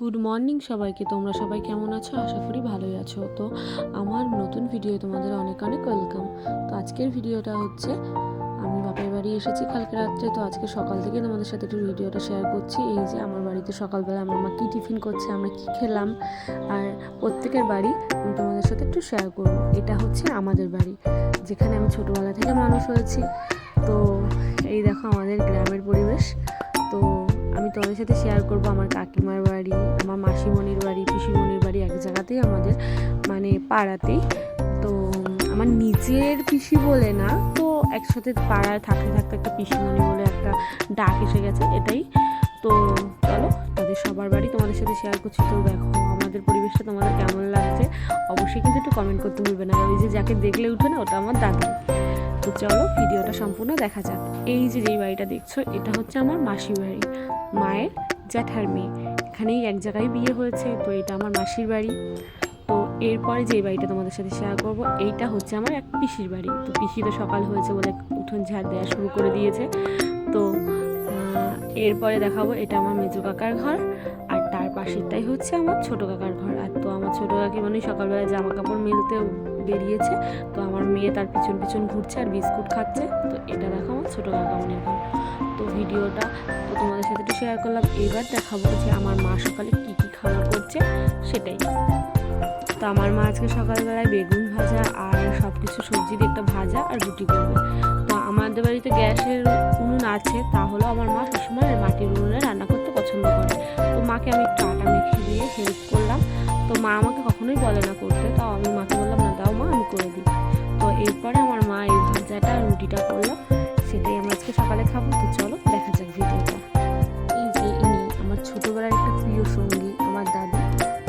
Good morning সবাইকে। তোমরা সবাই কেমন আছো? আশা করি ভালোই আছো। তো আমার নতুন ভিডিও তোমাদের অনেক অনেক ওয়েলকাম তো আজকের ভিডিওটা হচ্ছে, আমি বাপের বাড়ি এসেছি কালকে রাত্রে। তো আজকে সকাল থেকে তোমাদের সাথে একটু ভিডিওটা শেয়ার করছি। এই যে আমার বাড়িতে সকালবেলা আমার মা কী টিফিন করছে, আমরা কী খেলাম। আর প্রত্যেকের বাড়ি আমি তোমাদের সাথে একটু শেয়ার করব। এটা হচ্ছে আমাদের বাড়ি, যেখানে আমি ছোটোবেলা থেকে মানুষ হয়েছি। আমি তোমাদের সাথে শেয়ার করব আমার কাকিমার বাড়ি, আমার মাসিমণির বাড়ি, পিসিমণির বাড়ি এক জায়গাতেই আমাদের মানে পাড়াতেই। তো, আমার নিজের পিসি বলে না, তো একসাথে পাড়ায় থাকতে থাকতে একটা পিসিমণি বলে একটা ডাক এসে গেছে, এটাই। তো চলো, তাদের সবার বাড়ি তোমাদের সাথে শেয়ার করছি। তো দেখো, আমাদের পরিবেশটা তোমাদের কেমন লাগছে? অবশ্যই কিন্তু একটু কমেন্ট করতে ভুলবে না। ওই যে যাকে দেখলে উঠে না, ওটা আমার দাদু। তো চলো ভিডিওটা সম্পূর্ণ দেখা যাক। এই যে যেই বাড়িটা দেখছ, এটা হচ্ছে আমার মাসি বাড়ি। মায়ের জ্যাঠার মেয়ে। এখানেই এক জায়গায় বিয়ে হয়েছে, তো এটা আমার মাসির বাড়ি। তো এরপরে যে বাড়িটা তোমাদের সাথে শেয়ার করব, এইটা হচ্ছে আমার এক পিসির বাড়ি। তো পিসি তো সকাল হয়েছে বলে উঠোন ঝাড় দেওয়া শুরু করে দিয়েছে। তো এরপরে দেখাবো, এটা আমার মেজো কাকার ঘর। পাশেরটাই হচ্ছে আমার ছোট কাকার ঘর। আর তো আমার ছোট কাকি মানে সকালবেলা জামা কাপড় মেলতে বেরিয়েছে। তো আমার মেয়ে তার পিছন পিছন ঘুরছে আর বিস্কুট খাচ্ছে। তো এটা দেখো আমার ছোটো কাকামনির ঘর। তো ভিডিওটা তো তোমাদের সাথে একটু শেয়ার করলাম। এবার দেখাবো যে আমার মা সকালে কী কী খাবার করছে, সেটাই। তো আমার মা আজকে সকালবেলায় বেগুন ভাজা আর সব কিছু সবজি দিয়ে একটা ভাজা আর রুটি করবে। তো আমাদের বাড়িতে গ্যাসের উনুন আছে, তাহলেও আমার মা সবসময় মাটির উনুনে মাকে আমি একটু আটা মেখে দিয়ে হেল্প করলাম। তো মা আমাকে কখনোই বলে না করতে। তাও আমি মাকে বললাম, না দাও মা, আমি করে দিই। তো এরপরে আমার মা এই ভাজাটা রুটিটা করল।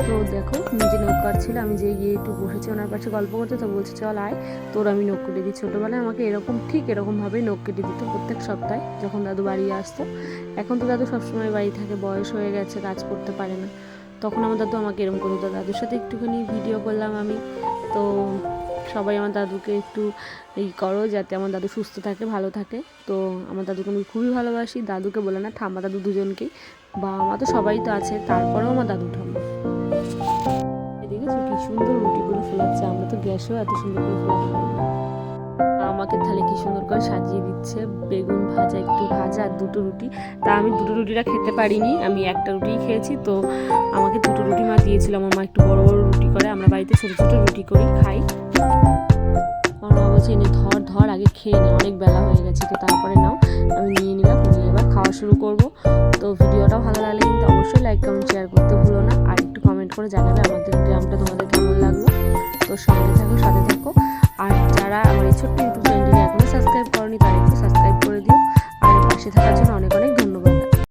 তো দেখো, নিজে নৌকার ছিল, আমি যে গিয়ে একটু বসেছি, ওনার পাশে গল্প করতে, তো বলছে, চল আয়, তোর আমি নখ কেটে দিই। ছোটোবেলায় আমাকে এরকম, ঠিক এরকমভাবেই নখ কেটে দিত প্রত্যেক সপ্তাহে, যখন দাদু বাড়ি আসতো। এখন তো দাদু সবসময় বাড়ি থাকে, বয়স হয়ে গেছে, কাজ করতে পারে না। তখন আমার দাদু আমাকে এরকম করে করতো দাদুর সাথে একটুখানি ভিডিও করলাম আমি, তো সবাই আমার দাদুকে একটু এই করো, যাতে আমার দাদু সুস্থ থাকে, ভালো থাকে। তো আমার দাদুকে আমি খুবই ভালোবাসি। দাদুকে বলে না, ঠাম্মা দাদু দুজনকেই, বাবা মা তো সবাই তো আছে, তারপরেও আমার দাদু ঠাম্মা। সুন্দর রুটিগুলো ফোলাচ্ছে আমরা তো গ্যাসেও এত সুন্দর করে ফোলাতে আমাকে তাহলে কি সুন্দর করে সাজিয়ে দিচ্ছে? বেগুন ভাজা, একটু ভাজা আর দুটো রুটি। তা আমি দুটো রুটিটা খেতে পারিনি, আমি একটা রুটিই খেয়েছি। তো আমাকে দুটো রুটি মা দিয়েছিল, আমার মা একটু বড় বড় রুটি করে, আমরা বাড়িতে ছোটো ছোটো রুটি করি খাই। আমার মা বলছে, এনে ধর ধর, আগে খেয়ে নে, অনেক বেলা হয়ে গেছে, তো তারপরে নাও, আমি নিয়ে নিলাম, নিয়ে এবার খাওয়া শুরু করব। তো ভিডিওটা ভালো লাগলে কিন্তু অবশ্যই লাইক কমেন্ট শেয়ার করতে ভুলো না। আর একটু কমেন্ট করে জানাবে আমাদের গ্রামটা তোমাদের তো সঙ্গে থাকো, সাথে থাকো। আর যারা আমার এই ছোট্ট ইউটিউব চ্যানেলটিকে এখনও সাবস্ক্রাইব করনি, তারা একটু সাবস্ক্রাইব করে দিও। আর পাশে থাকার জন্য